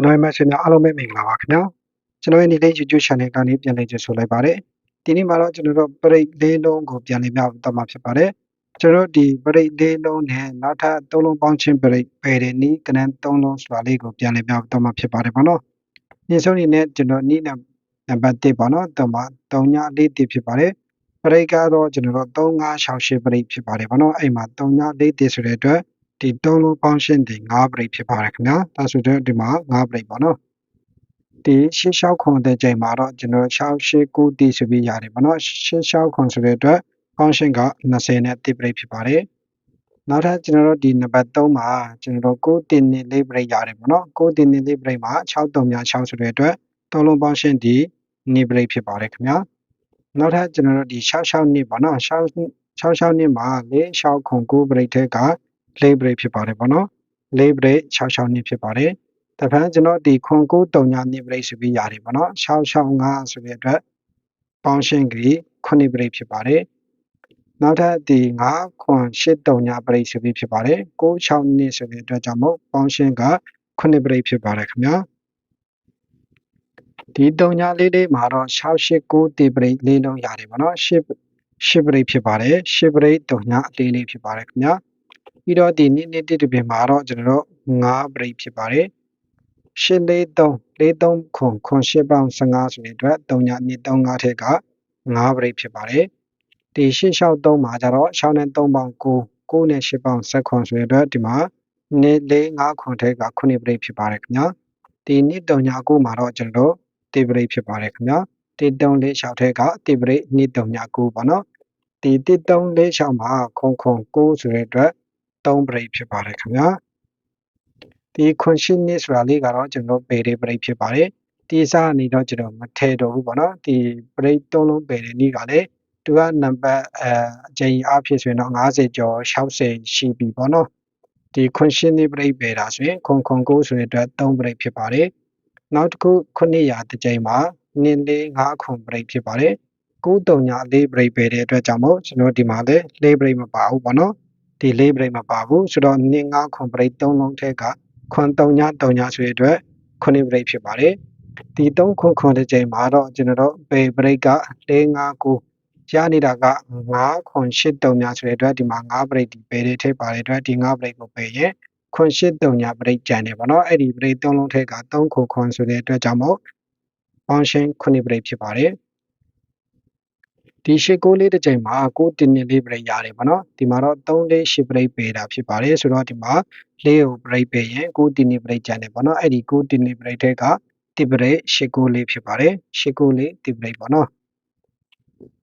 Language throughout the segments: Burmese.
ကျွန်တော်ရဲ့ message များအားလုံးပဲမင်္ဂလာပါခင်ဗျာကျွန်တော်ရဲ့နေ့လေး YouTube channel ကနေပြန်လည်ကြိုဆိုလိုက်ပါတယ်ဒီနေ့မှာတော့ကျွန်တော်တို့ပရိတ်လေးလုံးကိုပြန်လည်ပြတော့မှာဖြစ်ပါတယ်ကျွန်တော်တို့ဒီပရိတ်လေးလုံးနဲ့နောက်ထပ်သုံးလုံးပေါင်းချင်းပရိတ်ပယ်တဲ့နီးကနန်းသုံးလုံးဆိုတာလေးကိုပြန်လည်ပြတော့မှာဖြစ်ပါတယ်ပေါ့နော်ညဆုံးနေနဲ့ကျွန်တော်နီးနံပါတ်1ပေါ့နော်တော့မှာ3ည4တိဖြစ်ပါတယ်ပရိတ်ကတော့ကျွန်တော်တို့3568ပရိတ်ဖြစ်ပါတယ်ပေါ့နော်အဲ့မှာ3ည4တိဆိုတဲ့အတွက် ဒီသုံးလုံးပေါင်းရှင်းဒီ9ပရိတ်ဖြစ်ပါတယ်ခင်ဗျာဒါဆိုတော့ဒီမှာ9ပရိတ်ပေါ့နော်ဒီရှင်းလျှောက်ခွန်တဲ့ချိန်မှာတော့ကျွန်တော်689တိဆိုပြီးရတယ်ပေါ့နော်ရှင်းလျှောက်ခွန်ဆိုတဲ့အတွက်ပေါင်းရှင်းက20နဲ့တိပရိတ်ဖြစ်ပါတယ်နောက်ထပ်ကျွန်တော်တို့ဒီနံပါတ်3မှာကျွန်တော်တို့9တင်နေလေးပရိတ်ရတယ်ပေါ့နော်9တင်နေလေးပရိတ်မှာ6306ဆိုတဲ့အတွက်သုံးလုံးပေါင်းရှင်းဒီနေပရိတ်ဖြစ်ပါတယ်ခင်ဗျာနောက်ထပ်ကျွန်တော်တို့ဒီ66နှစ်ပေါ့နော်66နှစ်မှာ4 6ခွန်9ပရိတ်ထဲက လေးဘရိတ်ဖြစ်ပါတယ်ပေါ့နော်လေးဘရိတ်66နှစ်ဖြစ်ပါတယ်တဖန်ကျွန်တော်ဒီခွန်9တုံညာနှစ်ဘရိတ်ဆိုပြီးရတယ်ပေါ့နော်665ဆိုတဲ့အတွက်ပေါင်းရှင်းကြီး9ဘရိတ်ဖြစ်ပါတယ်နောက်ထပ်ဒီ9ခွန်8တုံညာဘရိတ်ဆိုပြီးဖြစ်ပါတယ်96နှစ်ဆိုတဲ့အတွက်ကြောင့်မို့ပေါင်းရှင်းက9ဘရိတ်ဖြစ်ပါတယ်ခင်ဗျာဒီတုံညာလေးလေးမှာတော့689တေပရိတ်လေးလုံးရတယ်ပေါ့နော်10 10ပရိတ်ဖြစ်ပါတယ်10ပရိတ်တုံညာလေးလေးဖြစ်ပါတယ်ခင်ဗျာ ပြီးတော့ဒီနေ့နေ့တစ်ပြင်မှာတော့ကျွန်တော်တို့9 break ဖြစ်ပါတယ်843 43ခွန်ခွန်8ပေါင်း15ဆိုတဲ့အတွက်3ည2 35ထက်က9 break ဖြစ်ပါတယ်ဒီ863မှာကျတော့6နဲ့3ပေါင်း9 9နဲ့8ပေါင်း10ခွန်ဆိုတဲ့အတွက်ဒီမှာနေ့4 5ခွန်ထက်က9 break ဖြစ်ပါတယ်ခင်ဗျာဒီနေ့3ည9မှာတော့ကျွန်တော်တို့တေဘရိတ်ဖြစ်ပါတယ်ခင်ဗျာတေ3 4 6ထက်ကတေဘရိတ်နေ့3ည9ပေါ့နော်ဒီတေ3 4 6မှာခွန်ခွန်9ဆိုတဲ့အတွက် 3 break ဖြစ်ပါတယ်ခင်ဗျာဒီခွန်ရှင်းနစ်ဆိုတာလေးကတော့ကျွန်တော်ပေတွေ break ဖြစ်ပါတယ်ဒီစားအနေတော့ကျွန်တော်မထည့်တော့ဘူးပေါ့နော်ဒီ break သုံးလုံးပေတဲ့နေ့ကလည်းသူကနံပါတ်အဲအချိန်အဖြစ်ဆိုရင်တော့50ကျော်60ရှိပြီပေါ့နော်ဒီခွန်ရှင်းနစ် break ပေတာဆိုရင်ခွန်ခွန်9ဆိုတဲ့အတွက်3 break ဖြစ်ပါတယ်နောက်တစ်ခု900တစ်ချိန်မှာနင်းလေး5ခွန် break ဖြစ်ပါတယ်9 3ည4 break ပေတဲ့အတွက်ကြောင့်မို့ကျွန်တော်ဒီမှာလည်း4 break မပါဘူးပေါ့နော် ဒီလေး break မပါဘူးဆိုတော့2 5ခွန် break 3လုံးထက်ကခွန်3ည3ညဆိုရတဲ့အတွက်9 break ဖြစ်ပါတယ်ဒီ3ခွန်ခွန်တစ်ချိန်မှာတော့ကျွန်တော်တို့ pay break က4 5 9ရနေတာက9ခွန်8 3ညဆိုတဲ့အတွက်ဒီမှာ9 break ဒီ pay တွေထည့်ပါတဲ့အတွက်ဒီ9 break ကို pay ရင်ခွန်8 3ည break ကျန်တယ်ပေါ့နော်အဲ့ဒီ break 3လုံးထက်က3ခွန်ခွန်ဆိုတဲ့အတွက်ကြောင့်မို့ function 9 break ဖြစ်ပါတယ် ဒီရှစ်ကိုလေးတစ်ချိန်မှာကိုတင်းနေလေးပရိတ်ရတယ်ပေါ့နော်ဒီမှာတော့3လေးရှစ်ပရိတ်ပေးတာဖြစ်ပါတယ်ဆိုတော့ဒီမှာလေးကိုပရိတ်ပေးရင်ကိုတင်းနေပရိတ်ကျန်တယ်ပေါ့နော်အဲ့ဒီကိုတင်းနေပရိတ်တဲ့ကတိပရိတ်ရှစ်ကိုလေးဖြစ်ပါတယ်ရှစ်ကိုလေးတိပရိတ်ပေါ့နော်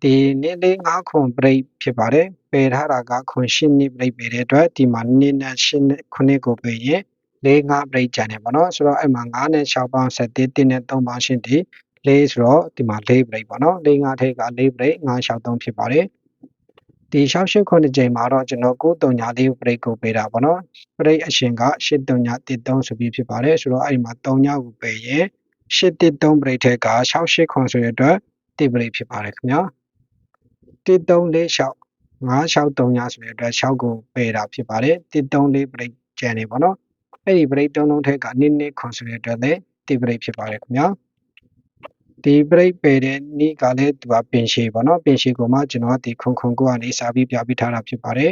ဒီနေ့လေး9ခွန်ပရိတ်ဖြစ်ပါတယ်ပယ်ထားတာကခွန်ရှစ်နှစ်ပရိတ်ပေးတဲ့အတွက်ဒီမှာနေ့နဲ့ရှစ်နှစ်ခုနှစ်ကိုပေးရင်လေး9ပရိတ်ကျန်တယ်ပေါ့နော်ဆိုတော့အဲ့မှာ9နဲ့6ပေါင်း7 1နဲ့3ပေါင်းရှင်းဒီ 4ဆိုတော့ဒီမှာ4 break ပေါ့နော်4 5ထက်က4 break 5 6 3ဖြစ်ပါတယ်ဒီ68ခုနှစ်ချိန်မှာတော့ကျွန်တော်9 3ညာ4 break ကိုပေးတာပေါ့နော် break အရှင်က8 3ညာ1 3ဆိုပြီးဖြစ်ပါတယ်ဆိုတော့အဲ့ဒီမှာ3ညာကိုပေးရင်8 1 3 break ထက်က68ခုဆိုတဲ့အတွက်1 break ဖြစ်ပါတယ်ခင်ဗျာ1 3 4 6 5 6 3ညာဆိုတဲ့အတွက်6ကိုပေးတာဖြစ်ပါတယ်1 3 4 break ကျန်နေပေါ့နော်အဲ့ဒီ break 3လုံးထက်ကနည်းနည်းခွန်ဆိုတဲ့အတွက်လည်း1 break ဖြစ်ပါတယ်ခင်ဗျာ ဒီ break ပယ်တဲ့နေ့ကလည်းသူကပင်ရှည်ပေါ့နော်ပင်ရှည်ကိုမှကျွန်တော်ကဒီခုံခုံကိုကနေစာပြီးပြပေးထားတာဖြစ်ပါတယ်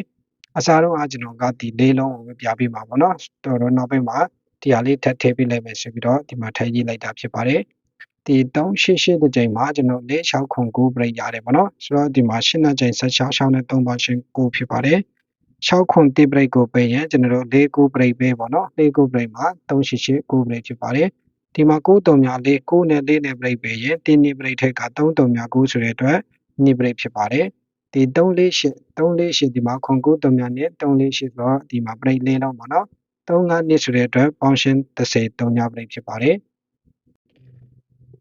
အစားတော့အကျွန်တော်ကဒီလေးလုံးကိုပြပေးမှာပေါ့နော်တော်တော်နောက်ပိုင်းမှာဒီဟာလေးထပ်ထည့်ပေးလိုက်မယ်ဆိုပြီးတော့ဒီမှာထည့်ရေးလိုက်တာဖြစ်ပါတယ်ဒီ388တဲ့ချိန်မှာကျွန်တော်၄6ခု9 break ရတယ်ပေါ့နော်ဆိုတော့ဒီမှာ8နှစ်ချိန်16 6နဲ့3ပေါင်းရှင်9ဖြစ်ပါတယ်6ခွန်1 break ကိုပေးရင်ကျွန်တော်တို့၄9 break ပေးပေါ့နော်၄9 break မှာ388 9 break ဖြစ်ပါတယ် ဒီမှာ9တုံများ4 9နဲ့4နဲ့ break ပဲရင်တင်းနေ break ထက်က3တုံများ9ဆိုတဲ့အတွက်နေ break ဖြစ်ပါတယ်ဒီ348 348ဒီမှာခွန်9တုံများနဲ့348ဆိုတော့ဒီမှာ break လေးလုံးပါနော်35နှစ်ဆိုတဲ့အတွက် function 30တုံများ break ဖြစ်ပါတယ်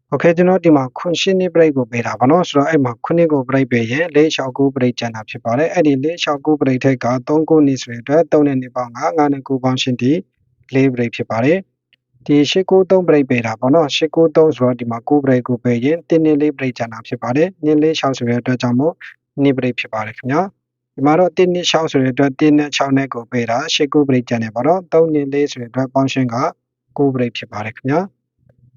โอเคကျွန်တော်ဒီမှာခွန်ရှင်းနေ break ကိုပေးတာပါเนาะဆိုတော့အဲ့မှာခုနှစ်ကို break ပေးရင်၄69 break ကျန်တာဖြစ်ပါတယ်အဲ့ဒီ၄69 break ထက်က3ခုနှစ်ဆိုတဲ့အတွက်3နဲ့2ပေါင်း9 9နဲ့9ပေါင်းရှင်းဒီ4 break ဖြစ်ပါတယ် ဒီ893 break ပေးတာပေါ့နော်893ဆိုတော့ဒီမှာ9 break ကိုပေးရင်တင်းနေလေး break ကျန်တာဖြစ်ပါတယ်နင်းလေး6ဆိုတဲ့အတွက်ကြောင့်မို့2 break ဖြစ်ပါတယ်ခင်ဗျာဒီမှာတော့တင်းနေ6ဆိုတဲ့အတွက်တင်းနဲ့6နဲ့ကိုပေးတာ89 break ကျန်တယ်ပေါ့နော်3နေလေးဆိုတဲ့အတွက် function က9ပရိတ်ဖြစ်ပါတယ်ခင်ဗျာ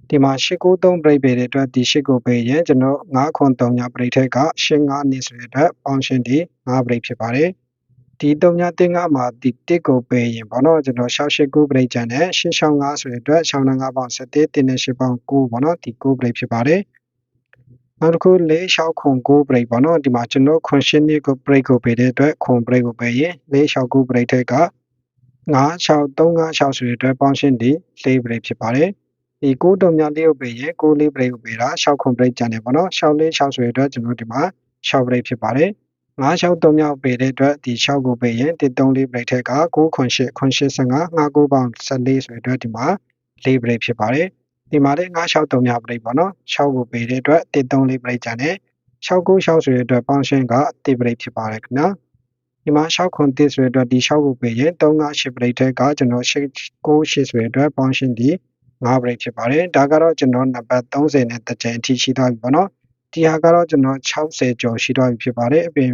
ဒီမှာ893ပရိတ်ပေတဲ့အတွက်ဒီ8ကိုပေးရင်ကျွန်တော်9ခွန်3ညပရိတ်ထက်က85နှစ်ဆိုတဲ့အတွက်ပေါင်းရှင်းဒီ9ပရိတ်ဖြစ်ပါတယ် ဒီ3ညတင်ကမှာဒီ1ကိုပေးရင်ပေါ့နော်ကျွန်တော်689ပရိတ်ကျန်တယ်865ဆိုတဲ့အတွက်65ပေါင်း7တင်းနဲ့8ပေါင်း9ပေါ့နော်ဒီ9ပရိတ်ဖြစ်ပါတယ်နောက်တစ်ခု၄6ခွန်9ပရိတ်ပေါ့နော်ဒီမှာကျွန်တော်ခွန်ရှင်းနှစ်ကိုပရိတ်ကိုပေးတဲ့အတွက်ခွန်ပရိတ်ကိုပေးရင်၄6 9ပရိတ်ထက်က96 356ဆိုတဲ့အတွက်ပေါင်းရှင်းဒီ၄ပရိတ်ဖြစ်ပါတယ်ဒီ9တုံများလေးကိုပေးရင်9လေးပရိတ်ကိုပေးတာ6ခွန်ပရိတ်ကျန်တယ်ပေါ့နော်6လေး6ဆိုတဲ့အတွက်ကျွန်တော်ဒီမှာ6ပရိတ်ဖြစ်ပါတယ် 9 6 3မြောက်ပေးတဲ့အတွက်ဒီ6ကိုပေးရင်1 3 4ပရိတ်ထက်က9ခွန်8ခွန်8 15 9 9ပေါင်း14ဆိုတဲ့အတွက်ဒီမှာ၄ပရိတ်ဖြစ်ပါတယ်ဒီမှာလည်း963ညပရိတ်ပေါ့နော်6ကိုပေးတဲ့အတွက်134ပရိတ်ကျန်တယ်696ဆိုတဲ့အတွက်ပေါင်းရှင်းက1ပရိတ်ဖြစ်ပါတယ်ခင်ဗျာဒီမှာ6ခွန်1ဆိုတဲ့အတွက်ဒီ6ကိုပေးရင်398ပရိတ်ထက်ကကျွန်တော်698ဆိုတဲ့အတွက်ပေါင်းရှင်းဒီ9ပရိတ်ဖြစ်ပါတယ်ဒါကတော့ကျွန်တော်နံပါတ်30နဲ့တစ်ကြိမ်အထိရှိသွားပြီပေါ့နော်ဒီဟာကတော့ကျွန်တော်60ကျော်ရှိသွားပြီဖြစ်ပါတယ်အပြင်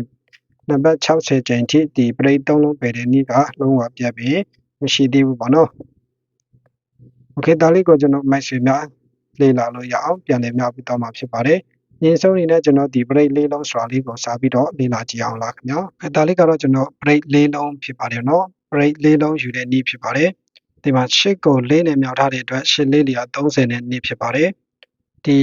နံပါတ်60ကျိန်ထိဒီ plate 3လုံးပယ်တဲ့နေ့ကလုံးဝပြတ်ပြီးမရှိသေးဘူးပေါ့နော်။ Okay ဒါလေးကိုကျွန်တော် match များလေ့လာလို့ရအောင်ပြန်လည်မျှပြီးတော့မှာဖြစ်ပါတယ်။ရင်းဆုံးအနေနဲ့ကျွန်တော်ဒီ break လေးလုံးစွာလေးကိုစာပြီးတော့လေ့လာကြည့်အောင်လားခင်ဗျာ။အဲဒါလေးကတော့ကျွန်တော် break လေးလုံးဖြစ်ပါတယ်နော်။ break လေးလုံးယူတဲ့နေ့ဖြစ်ပါတယ်။ဒီမှာ6ကို4နဲ့မြောက်ထားတဲ့အတွက်6လေးလီယာ30နဲ့နေ့ဖြစ်ပါတယ်။ဒီ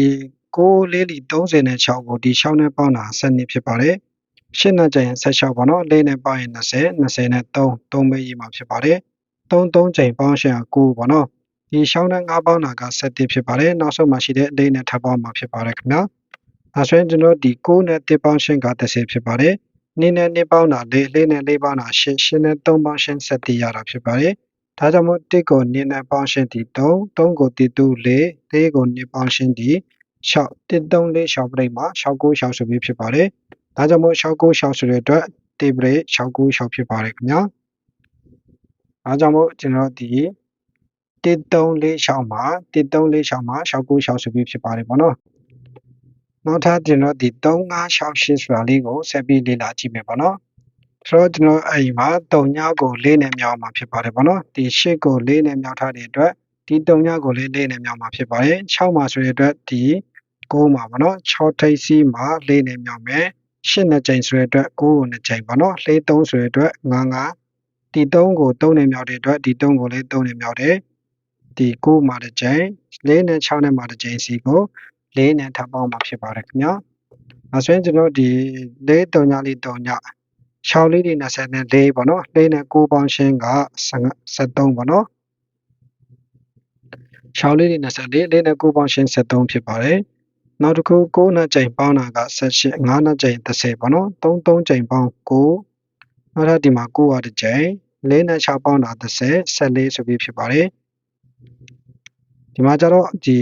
6လေးလီ36ကိုဒီ6နဲ့ပေါင်းတာ7နှစ်ဖြစ်ပါတယ်။ ရှစ်နဲ့ကျရင်16ပေါ့နော်။လေးနဲ့ပေါင်းရင်20 20နဲ့3 3ပဲရေးမှာဖြစ်ပါတယ်။3 3ချိန်ပေါင်းရှင်း9ပေါ့နော်။ဒီရှောင်းတဲ့၅ပေါင်းတာက7ဖြစ်ပါတယ်နောက်ဆုံးမှာရှိတဲ့၄နဲ့ထပ်ပေါင်းမှာဖြစ်ပါတယ်ခင်ဗျာအဲဆိုရင်ကျွန်တော်ဒီ9နဲ့1ပေါင်းရှင်းက30ဖြစ်ပါတယ်နင်းနဲ့2ပေါင်းတာ4 4နဲ့4ပေါင်းတာ8 8နဲ့3ပေါင်းရှင်း7ရတာဖြစ်ပါတယ်ဒါကြောင့်မို့1ကိုနင်းနဲ့ပေါင်းရှင်းဒီ3 3ကို1 2 4 4ကို2ပေါင်းရှင်းဒီ6 1 3 4 6ပြိမှာ6 9 6ဆိုပြီးဖြစ်ပါတယ် ဒါကြောင့်မို့6 9 6ဆိုတဲ့အတွက်တေးပရိ6 9 6ဖြစ်ပါတယ်ခင်ဗျာအားကြောင့်မို့ကျွန်တော်ဒီ1346မှာ1346မှာ6966ဆိုပြီးဖြစ်ပါတယ်ပေါ့နော်နောက်ထပ်ကျွန်တော်ဒီ3568ဆိုတာလေးကိုဆက်ပြီးလေ့လာကြည့်မယ်ပေါ့နော်ဆိုတော့ကျွန်တော်အဲ့ဒီမှာ3ညကို4နဲ့မြောက်မှာဖြစ်ပါတယ်ပေါ့နော်ဒီ8ကို4နဲ့မြောက်ထားတဲ့အတွက်ဒီ3ညကိုလည်း4နဲ့မြောက်မှာဖြစ်ပါတယ်6မှာဆိုတဲ့အတွက်ဒီ9မှာပေါ့နော်6ထိပ်စီးမှာ4နဲ့မြောက်မယ် 8နှစ်ကြိမ်ဆိုတဲ့အတွက်9ကိုနှစ်ကြိမ်ပေါ့နော်4 3ဆိုတဲ့အတွက်9 9ဒီ3ကို3နဲ့မြောက်တဲ့အတွက်ဒီ3ကိုလည်း3နဲ့မြောက်တယ်ဒီ9မှာတစ်ကြိမ်4နဲ့6နဲ့မှာတစ်ကြိမ်စီကို4နဲ့ထပ်ပေါင်းမှာဖြစ်ပါတယ်ခင်ဗျာ။အဲဆိုရင်ကျွန်တော်ဒီ4 3ညလေး3ည6လေးတွေ20နဲ့4ပေါ့နော်4နဲ့9ပေါင်းရှင်းက73ပေါ့နော်6လေးတွေ24 4နဲ့9ပေါင်းရှင်း73ဖြစ်ပါတယ်။ နောက်တစ်ခု9နဲ့ကြိမ်ပေါင်းတာက78 9နဲ့ကြိမ်30ပေါ့နော်3 3ကြိမ်ပေါင်း9နောက်ထပ်ဒီမှာ9ရတဲ့ကြိမ်4နဲ့6ပေါင်းတာ30 14ဆိုပြီးဖြစ်ပါတယ်။ဒီမှာကျတော့ဒီ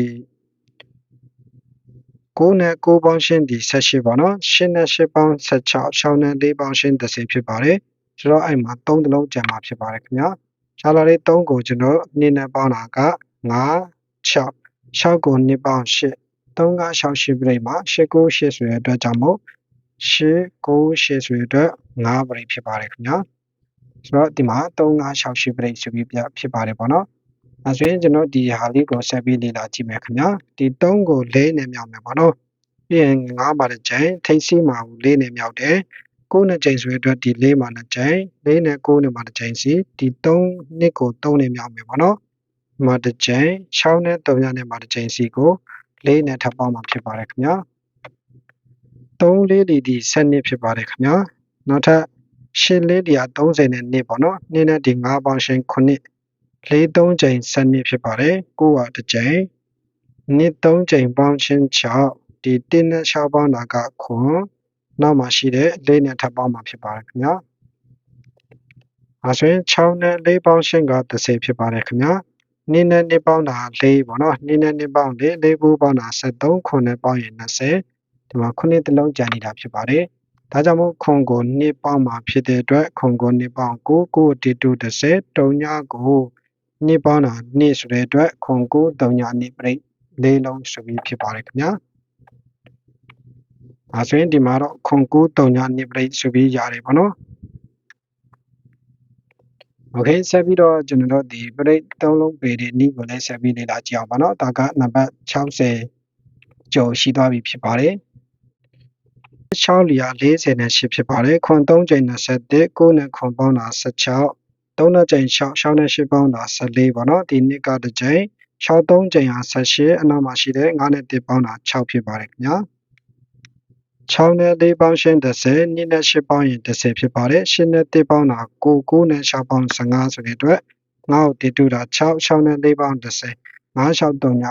9နဲ့9ပေါင်းရှင်းဒီ18ပေါ့နော်8နဲ့8ပေါင်း16 6နဲ့4ပေါင်းရှင်း30ဖြစ်ပါတယ်ဆိုတော့အဲ့မှာ3တလုံးကျန်မှာဖြစ်ပါတယ်ခင်ဗျာရှားလာလေး3ကိုကျွန်တော်2နဲ့ပေါင်းတာက9 6 6ကို2ပေါင်း8 3က6 8ပြိမှာ8 9 8ဆိုတဲ့အတွက်ကြောင့်မို့8 9 8ဆိုတဲ့အတွက်9ပြိဖြစ်ပါတယ်ခင်ဗျာဆိုတော့ဒီမှာ3 9 6 8ပြိဆိုပြီးပြဖြစ်ပါတယ်ပေါ့နော်အဲဆိုရင်ကျွန်တော်ဒီဟာလေးကိုဆက်ပြီးလေ့လာကြည့်မယ်ခင်ဗျာဒီ3ကို4နဲ့မြောက်မယ်ပေါ့နော်ပြီးရင်9ပါတဲ့ချိန်ထိတ်စီးမှာ4နဲ့မြောက်တယ်9နဲ့ချိန်ဆိုရတဲ့ဒီ4မှာနဲ့ချိန်4နဲ့9နဲ့မှာတစ်ချိန်စီဒီ3နှစ်ကို3နဲ့မြောက်မယ်ပေါ့နော်ဒီမှာတစ်ချိန်6နဲ့3ညနဲ့မှာတစ်ချိန်စီကို 4နဲ့ထပ်ပေါင်းမှာဖြစ်ပါတယ်ခင်ဗျာ3လေးဒီဒီ7နှစ်ဖြစ်ပါတယ်ခင်ဗျာနောက်ထပ်ရှင်းလေးဒီက30နဲ့နှစ်ပေါ့နော်နှစ်နဲ့ဒီ9ပေါင်းရှင်း9လေးသုံးကြိမ်ဆက်နှစ်ဖြစ်ပါတယ်ကိုကတစ်ကြိမ်နှစ်သုံးကြိမ်ပေါင်းချင်း6ဒီ1နဲ့6ပေါင်းတာကခွန်နောက်မှာရှိတဲ့လေးနဲ့ထပ်ပေါင်းမှာဖြစ်ပါတယ်ခင်ဗျာအဲဆိုရင်6နဲ့4ပေါင်းရှင်းက30ဖြစ်ပါတယ်ခင်ဗျာ နင်းနဲ့နှစ်ပေါင်းတာ4ပေါ့နော်နင်းနဲ့နှစ်ပေါင်း4 4ကိုပေါင်းတာ73ခွန်နဲ့ပေါင်းရင်20ဒီမှာခုနှစ်တလုံးကြံနေတာဖြစ်ပါတယ်ဒါကြောင့်မို့ခွန်ကိုနှစ်ပေါင်းမှာဖြစ်တဲ့အတွက်ခွန်ကိုနှစ်ပေါင်း9 9 1 2 30တုံညာကိုနှစ်ပေါင်းတာနှစ်ဆိုတဲ့အတွက်ခွန်ကို3ညနှစ်ပြိလေးလုံးဆိုပြီးဖြစ်ပါတယ်ခင်ဗျာအဲဆိုရင်ဒီမှာတော့ခွန်ကို3ညနှစ်ပြိဆိုပြီးရတယ်ပေါ့နော် โอเคဆက်ပြီးတော့ကျွန်တော်တို့ဒီ break သုံးလုံးပေတဲ့နီးကိုလည်းဆက်ပြီးလေ့လာကြည့်အောင်ပါเนาะဒါကနံပါတ်60ကျော်ရှိသွားပြီဖြစ်ပါတယ်6လီယာ40နဲ့8ဖြစ်ပါတယ်ခွန်3ချိန်21 9နဲ့ခွန်ပေါင်းတာ16 3နဲ့ချိန်6 6နဲ့8ပေါင်းတာ14ပေါ့နော်ဒီနှစ်ကတစ်ချိန်6 3ချိန်ဟာ18အနောက်မှာရှိတဲ့9နဲ့1ပေါင်းတာ6ဖြစ်ပါတယ်ခင်ဗျာ 6နဲ့4ပေါင်းရှင်း30 2နဲ့8ပေါင်းရင်30ဖြစ်ပါတယ်8နဲ့1ပေါင်းတာ9 9နဲ့6ပေါင်း15ဆိုတဲ့အတွက်9ကိုတည်တူတာ6 6နဲ့4ပေါင်း30 9 6 3ည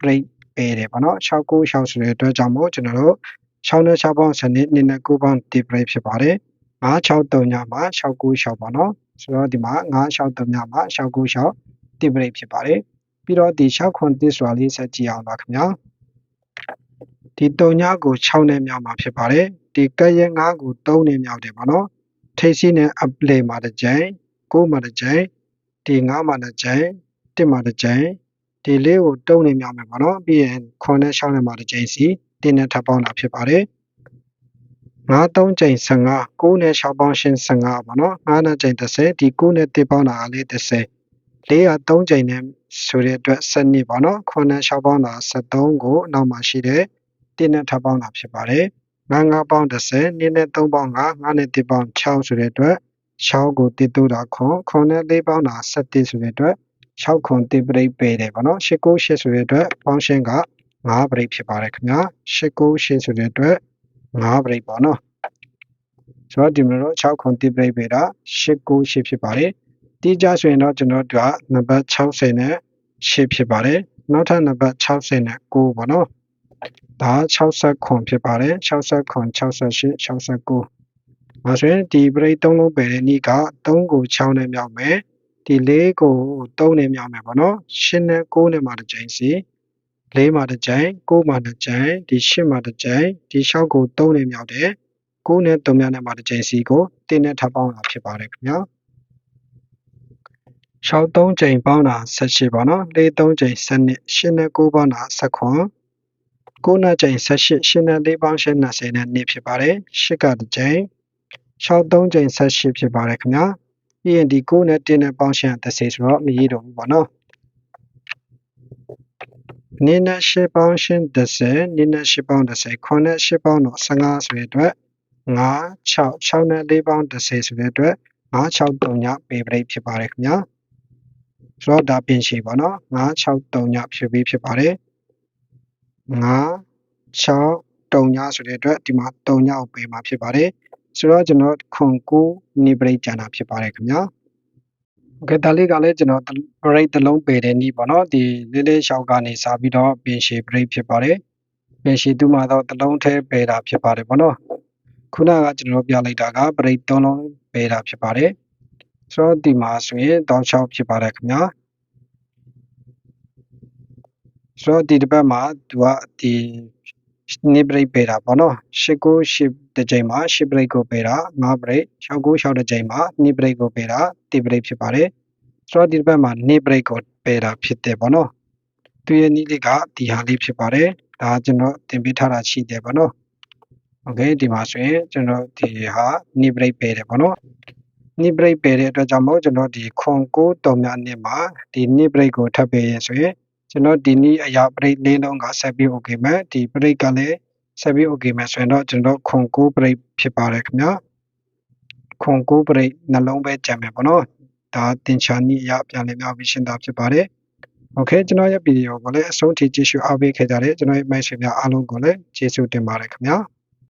break ပေးတယ်ပေါ့နော်6 9 6ဆိုတဲ့အတွက်ကြောင့်မို့ကျွန်တော်တို့6နဲ့6ပေါင်းစနစ်2နဲ့9ပေါင်း1 break ဖြစ်ပါတယ်9 6 3ညမှာ6 9 6ပေါ့နော်ဆိုတော့ဒီမှာ9 6 3ညမှာ6 9 6 1 break ဖြစ်ပါတယ်ပြီးတော့ဒီ6ခွန်1ဆိုတာလေးဆက်ကြည့်အောင်ပါခင်ဗျာ ဒီတုံညကို6နဲ့မြောက်မှာဖြစ်ပါတယ်ဒီကက်ရဲ့9ကို3နဲ့မြောက်တယ်ပေါ့နော်ထိပ်စီးနဲ့အပလေမှာတစ်ကြိမ်9မှာတစ်ကြိမ်ဒီ9မှာတစ်ကြိမ်1မှာတစ်ကြိမ်ဒီလေးကို3နဲ့မြောက်မယ်ပေါ့နော်ပြီးရင်9နဲ့6နဲ့မှာတစ်ကြိမ်စီတင်းနဲ့ထပ်ပေါင်းတာဖြစ်ပါတယ်9 3ကြိမ်15 9နဲ့6ပေါင်းရှင်15ပေါ့နော်9နဲ့ကြိမ်30ဒီ9နဲ့1ပေါင်းတာကလေး30 403ကြိမ်နဲ့ဆိုတဲ့အတွက်7နှစ်ပေါ့နော်9နဲ့6ပေါင်းတာ73ကိုနောက်မှာရှိတယ် 1နဲ့ထပ်ပေါင်းတာဖြစ်ပါတယ်။9 9ပေါင်း10 2နဲ့3ပေါင်း9 9နဲ့3ပေါင်း6ဆိုတဲ့အတွက်6ကို1တိုးတာခွန်ခွန်နဲ့4ပေါင်းတာ7ဆိုတဲ့အတွက်6ခွန်1ပြိပယ်တယ်ပေါ့နော်8 9 8ဆိုတဲ့အတွက်ပေါင်းရှင်းက9ပြိဖြစ်ပါတယ်ခင်ဗျာ8 9 8ဆိုတဲ့အတွက်9ပြိပေါ့နော်ဆိုတော့ဒီမှာတော့6ခွန်1ပြိပယ်တာ8 9 8ဖြစ်ပါတယ်တိကျဆိုရင်တော့ကျွန်တော်တို့ကနံပါတ်60နဲ့8ဖြစ်ပါတယ်နောက်ထပ်နံပါတ်60နဲ့9ပေါ့နော် ဒါ60ခွန်ဖြစ်ပါတယ်60ခွန်68 69ဒါဆိုရင်ဒီပရိတ်3လုံးပယ်တဲ့နေ့က3ကို6နဲ့မြောက်မယ်ဒီ4ကို3နဲ့မြောက်မယ်ပေါ့နော်8နဲ့9နဲ့မှတစ်ကြိမ်စီ4မှာတစ်ကြိမ်9မှာတစ်ကြိမ်ဒီ8မှာတစ်ကြိမ်ဒီ6ကို3နဲ့မြောက်တယ်9နဲ့3များနဲ့မှတစ်ကြိမ်စီကိုတင်းနဲ့ထပ်ပေါင်းတာဖြစ်ပါတယ်ခင်ဗျာ6 3ချိန်ပေါင်းတာ18ပေါ့နော်4 3ချိန်7နှစ်8နဲ့9ပေါင်းတာ19 9နဲ့ချိန်18 8နဲ့4ပေါင်း8 20နဲ့2ဖြစ်ပါတယ်8ကတစ်ချိန်6 3ချိန်18ဖြစ်ပါတယ်ခင်ဗျာပြီးရင်ဒီ9နဲ့1နဲ့ပေါင်းရှင်း30ဆိုတော့မရတော့ဘူးပေါ့နော်နင်းနဲ့8ပေါင်းရှင်း30နင်းနဲ့8ပေါင်း30ခွန်နဲ့8ပေါင်းတော့15ဆိုတဲ့အတွက်9 6 6နဲ့4ပေါင်း30ဆိုတဲ့အတွက်9 6 3ညပေးပရိတ်ဖြစ်ပါတယ်ခင်ဗျာဆိုတော့ဒါပြင်ရှိပါနော်9 6 3ညဖြစ်ပြီးဖြစ်ပါတယ် 9 6 3ညဆိုတဲ့အတွက်ဒီမှာ3ညကိုပေးမှာဖြစ်ပါတယ်ဆိုတော့ကျွန်တော်ခွန်9နိပရိတ်ကျန်တာဖြစ်ပါတယ်ခင်ဗျာโอเคဒါလေးကလည်းကျွန်တော် break တစ်လုံးပေတဲ့နီးပေါ့နော်ဒီလေးလေးရှောက်ကနေစပြီးတော့ပင်ရှည် break ဖြစ်ပါတယ်ပင်ရှည်သူ့မှာတော့တစ်လုံးထဲပေတာဖြစ်ပါတယ်ပေါ့နော်ခုနကကျွန်တော်ပြလိုက်တာက break သုံးလုံးပေတာဖြစ်ပါတယ်ဆိုတော့ဒီမှာဆိုရင်တောင်း6ဖြစ်ပါတယ်ခင်ဗျာ ဆိုတော့ဒီတစ်ပတ်မှာသူကဒီနိဘရိတ်ပေးတာပေါ့နော်၈ကို၈တစ်ကြိမ်မှာ၈ဘရိတ်ကိုပေးတာ၅ဘရိတ်၆ကို၆တစ်ကြိမ်မှာနိဘရိတ်ကိုပေးတာတိဘရိတ်ဖြစ်ပါတယ်ဆိုတော့ဒီတစ်ပတ်မှာနိဘရိတ်ကိုပေးတာဖြစ်တယ်ပေါ့နော်သူရဲ့နိလေးကဒီဟာလေးဖြစ်ပါတယ်ဒါကျွန်တော်တင်ပေးထားတာရှိတယ်ပေါ့နော်โอเคဒီမှာဆိုရင်ကျွန်တော်ဒီဟာနိဘရိတ်ပေးတယ်ပေါ့နော်နိဘရိတ်ပေးတဲ့အတွက်ကြောင့်မို့ကျွန်တော်ဒီခွန်ကိုတော်များနှစ်မှာဒီနိဘရိတ်ကိုထပ်ပေးရဆိုရင် ကျွန်တော်ဒီနေ့အရာပရိတ်လေးလုံးကဆက်ပြီး okay မယ်ဒီပရိတ်ကလည်းဆက်ပြီး okay မယ်ဆိုရင်တော့ကျွန်တော်ခွန်ကိုပရိတ်ဖြစ်ပါတယ်ခင်ဗျာခွန်ကိုပရိတ်နှလုံးပဲကြံမယ်ပေါ့နော်ဒါတင်ချာနီအရာပြန်လည်ပြောပြီးရှင်းတာဖြစ်ပါတယ် okay ကျွန်တော်ရဲ့ဗီဒီယိုကိုလည်းအဆုံးထိကြည့်ရှုအားပေးခဲ့ကြတဲ့ကျွန်တော်ရဲ့မိတ်ဆွေများအားလုံးကိုလည်းကျေးဇူးတင်ပါတယ်ခင်ဗျာ